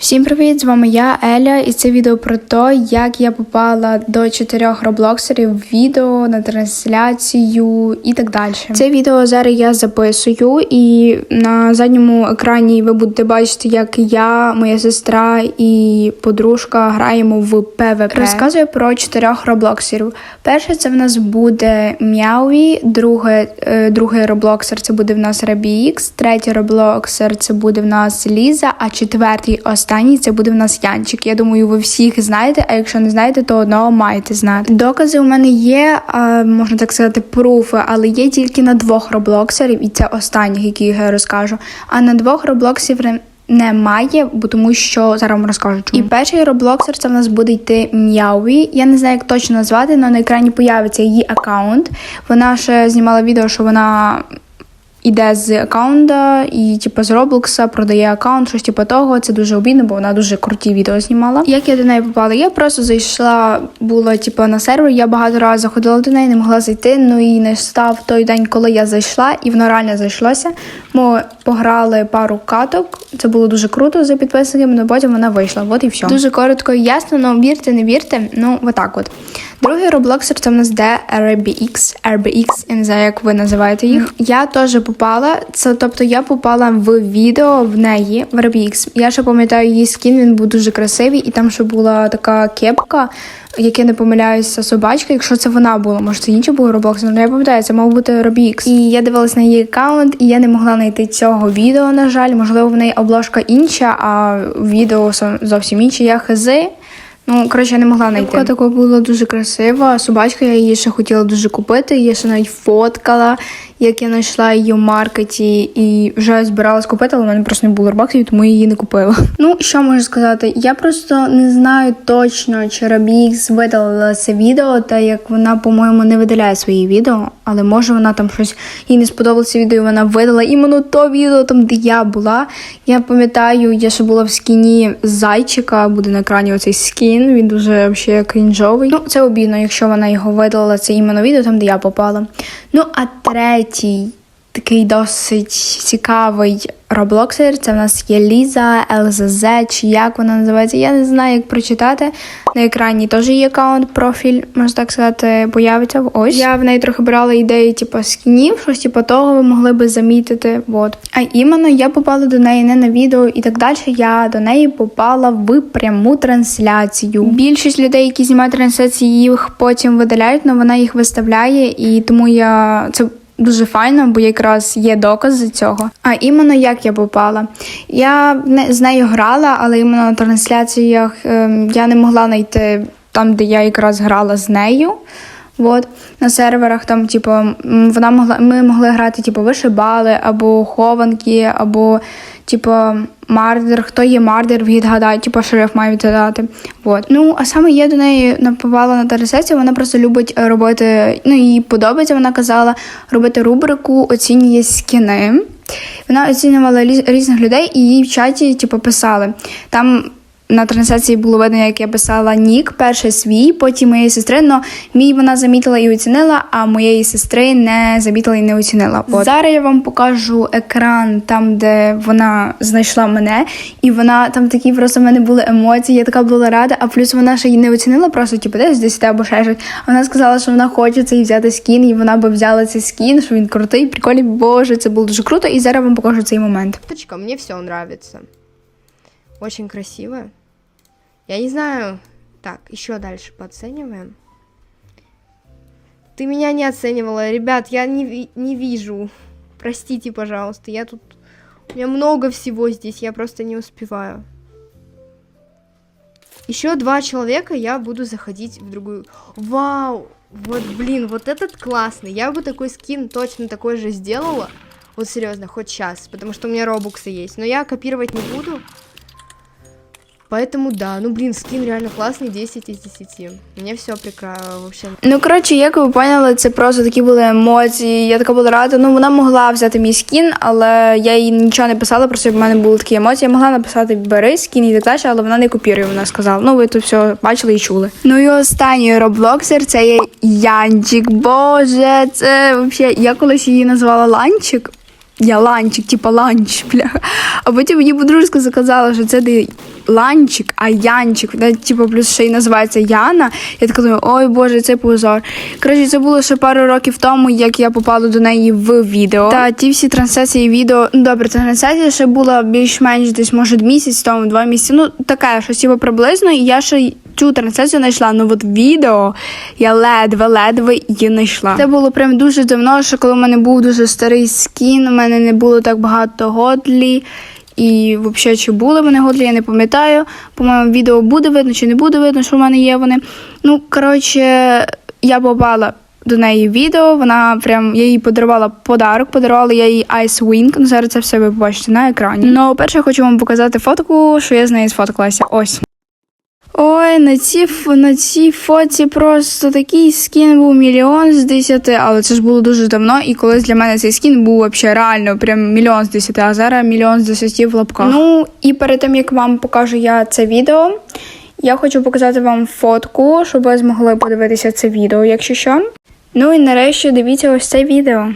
Всім привіт! З вами я Еля, і це відео про те, як я попала до чотирьох роблоксерів відео на трансляцію і так далі. Це відео зараз я записую, і на задньому екрані ви будете бачити, як я, моя сестра і подружка граємо в ПВП. Розказую про чотирьох роблоксерів. Перше, це в нас буде Мяуі, друге, е, другий роблоксер це буде в нас Рабікс, третій роблоксер це буде в нас Ліза, а четвертий останній це буде в нас Янчик. Я думаю, ви всіх знаєте, а якщо не знаєте, то одного маєте знати. Докази у мене є, можна так сказати, пруфи, але є тільки на двох роблоксерів, і це останніх, яких я розкажу. А на двох роблоксерів немає, бо тому що зараз вам розкажу. Чому. І перший роблоксер це в нас буде йти М'яуі. Я не знаю, як точно назвати, але на екрані появиться її аккаунт. Вона ще знімала відео, що вона. Іде з аккаунта і типу, з Роблокса продає аккаунт, щось типу того. Це дуже обідно, бо вона дуже круті відео знімала. Як я до неї попала? Я просто зайшла, була типу, на сервер. Я багато разів заходила до неї, не могла зайти. Ну і не став той день, коли я зайшла, і воно реально зайшлося. Ми пограли пару каток. Це було дуже круто за підписниками, але потім вона вийшла. От і все. Дуже коротко і ясно, ну вірте, не вірте. Ну, отак от. Другий роблоксер це в нас де RBX, RBX, я не знаю, як ви називаєте їх. Я теж попала. Це тобто я попала в відео в неї в RBX. Я ще пам'ятаю її скін, він був дуже красивий, і там ще була така кепка. Як я не помиляюся, собачка, якщо це вона була, може це інший був Roblox, але я пам'ятаю, це мав бути Robix. І я дивилась на її аккаунт, і я не могла знайти цього відео, на жаль. Можливо, в неї обложка інша, а відео зовсім інше. Я хизи. Ну, коротше, я не могла знайти. Кепка така була дуже красива. Собачка я її ще хотіла дуже купити. Я ще навіть фоткала, як я знайшла її в маркеті і вже збиралась купити, але в мене просто не було рбаксів, тому я її не купила. Ну, що можу сказати? Я просто не знаю точно, чи Rabix видалила це відео, та як вона, по-моєму, не видаляє свої відео, але може вона там щось їй не сподобалося відео, і вона видала іменно то відео, там де я була. Я пам'ятаю, я ще була в скіні зайчика, буде на екрані оцей скін. Він дуже взагалі крінжовий. Ну, це обідно, якщо вона його видалила, це іменно відео, там де я попала. Ну, а третій. Такий досить цікавий роблоксер. Це в нас є Ліза, ЛЗЗ, чи як вона називається. Я не знаю, як прочитати. На екрані теж є аккаунт, профіль, можна так сказати, появиться. Ось. Я в неї трохи брала ідеї, типу, скінів, щось типу того ви могли би замітити. От. А іменно я попала до неї не на відео і так далі. Я до неї попала в пряму трансляцію. Більшість людей, які знімають трансляції, їх потім видаляють, але вона їх виставляє, і тому я це. Дуже файно, бо якраз є докази цього. А іменно як я попала. Я не з нею грала, але іменно на трансляціях е, я не могла знайти там, де я якраз грала з нею. От, на серверах там, типу, вона могла, ми могли грати, типу, вишибали, або хованки, або типу, мардер. Хто є мардер, відгадай, типу, шериф має відгадати. От. Ну, а саме я до неї напувала на трансляцію, вона просто любить робити, ну, їй подобається, вона казала, робити рубрику Оцінює скіни. Вона оцінювала різних людей і їй в чаті, типу, писали. Там на трансляції було видно, як я писала нік, перший свій, потім моєї сестри. Но мій вона замітила і оцінила, а моєї сестри не замітила і не оцінила. От. Зараз я вам покажу екран там, де вона знайшла мене, і вона там такі просто в мене були емоції. Я така була рада. А плюс вона ще й не оцінила, просто типу, десь десь або ще щось. Вона сказала, що вона хоче цей взяти скін, і вона би взяла цей скін, що він крутий, прикольний. Боже, це було дуже круто. І зараз вам покажу цей момент. Точка, мне все нравится. Очень красиво. Я не знаю. Так, еще дальше подцениваем. Ты меня не оценивала, ребят, я не, не вижу. Простите, пожалуйста, я тут... У меня много всего здесь, я просто не успеваю. Еще два человека, я буду заходить в другую... Вау! Вот, блин, вот этот классный. Я бы такой скин точно такой же сделала. Вот серьезно, хоть сейчас, потому что у меня робуксы есть. Но я копировать не буду. Поэтому да, ну блин, скин реально классный, 10 из 10. Мне все прекрасно вообще. Ну, коротше, як ви поняли, це просто такі були емоції. Я така була рада. Ну, вона могла взяти мій скін, але я їй нічого не писала, просто в мене були такі емоції. Я могла написати бери скін і так далі, але вона не копірує, вона сказала. Ну, ви тут все бачили і чули. Ну і останній роблоксер це є Янчик. Боже, це взагалі. Я колись її назвала Ланчик. Я ланчик, типа ланч, бля. А потім мені подружка сказала, що це не ланчик, а янчик. Вона, типу, плюс ще й називається Яна. Я така думаю, ой Боже, це позор. Коротше, це було ще пару років тому, як я попала до неї в відео. Та ті всі трансляції відео. Ну добре, ця трансляція ще була більш-менш десь, може, місяць тому, два місяці. Ну, таке, щось типу, приблизно, і я ще цю трансляцію знайшла. Ну от відео я ледве-ледве її знайшла. Це було прям дуже давно, що коли в мене був дуже старий скін, у мене не було так багато годлі. І взагалі, чи були вони годлі, я не пам'ятаю. По-моєму, відео буде видно, чи не буде видно, що в мене є вони. Ну, коротше, я попала до неї відео. Вона прям я їй подарувала подарок, подарувала я їй Ice Wing. Ну, зараз це все ви побачите на екрані. Ну, перше, хочу вам показати фотку, що я з нею сфоткалася. Ось. Ой, на цій, ф- на цій фоці просто такий скін був мільйон з десяти, але це ж було дуже давно, і колись для мене цей скін був взагалі реально прям мільйон з десяти, а зараз мільйон з десяти в лапках. Ну і перед тим як вам покажу я це відео, я хочу показати вам фотку, щоб ви змогли подивитися це відео, якщо що. Ну і нарешті дивіться ось це відео.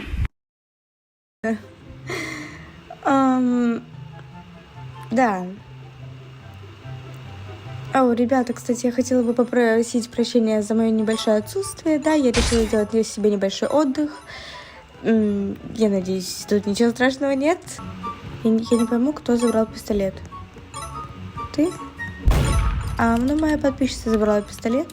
Ам, да. О, ребята, кстати, я хотела бы попросить прощения за мое небольшое отсутствие. Да, я решила сделать себе небольшой отдых. М, Я надеюсь, тут ничего страшного нет. Я не, я не пойму, кто забрал пистолет. Ты? А, ну, моя подписчица забрала пистолет.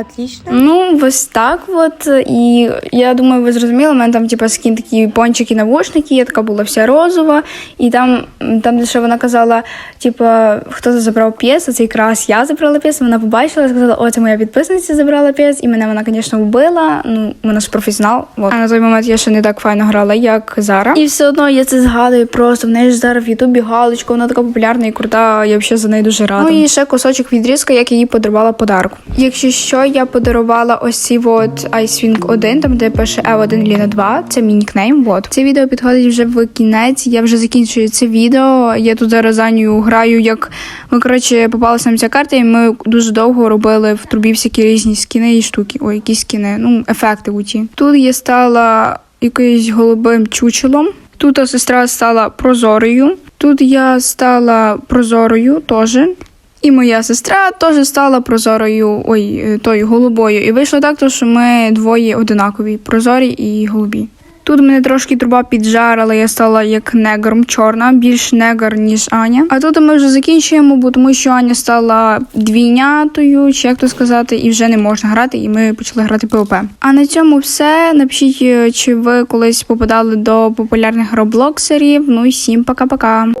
Отлично. Ну, ось так от. І я думаю, ви зрозуміли, у мене там, типу, скін такі пончики, навушники, я така була вся розова. І там, там де ще вона казала, типу, хто забрав п'єс, а це якраз я забрала п'єс, вона побачила, сказала, о, це моя підписниця забрала п'єс, і мене вона, звісно, вбила. Ну, вона ж професіонал. От. А на той момент я ще не так файно грала, як зараз. І все одно я це згадую просто. В неї ж зараз в Ютубі галочка, вона така популярна і крута. Я взагалі за неї дуже рада. Ну і ще кусочок відрізка, як я їй подарувала подарок. Якщо що, я подарувала ось цей от Icewing 1, там де пише E1 Ліна 2, це мій нікнейм. От. Це відео підходить вже в кінець. Я вже закінчую це відео. Я тут зараз за нею граю, як ми коротше попалася нам ця карта, і ми дуже довго робили в трубі всякі різні скіни і штуки. Ой, які скіни, ну, ефекти у ті. Тут я стала якоюсь голубим чучелом. Тут сестра стала прозорою. Тут я стала прозорою теж. І моя сестра теж стала прозорою, ой, е, тою голубою. І вийшло так, то, що ми двоє одинакові прозорі і голубі. Тут мене трошки труба піджарила, я стала як негром чорна, більш негр, ніж Аня. А тут ми вже закінчуємо, бо тому що Аня стала двійнятою, чи як то сказати, і вже не можна грати, і ми почали грати ПВП. А на цьому все. Напишіть, е, чи ви колись попадали до популярних роблоксерів. Ну і всім пока-пока.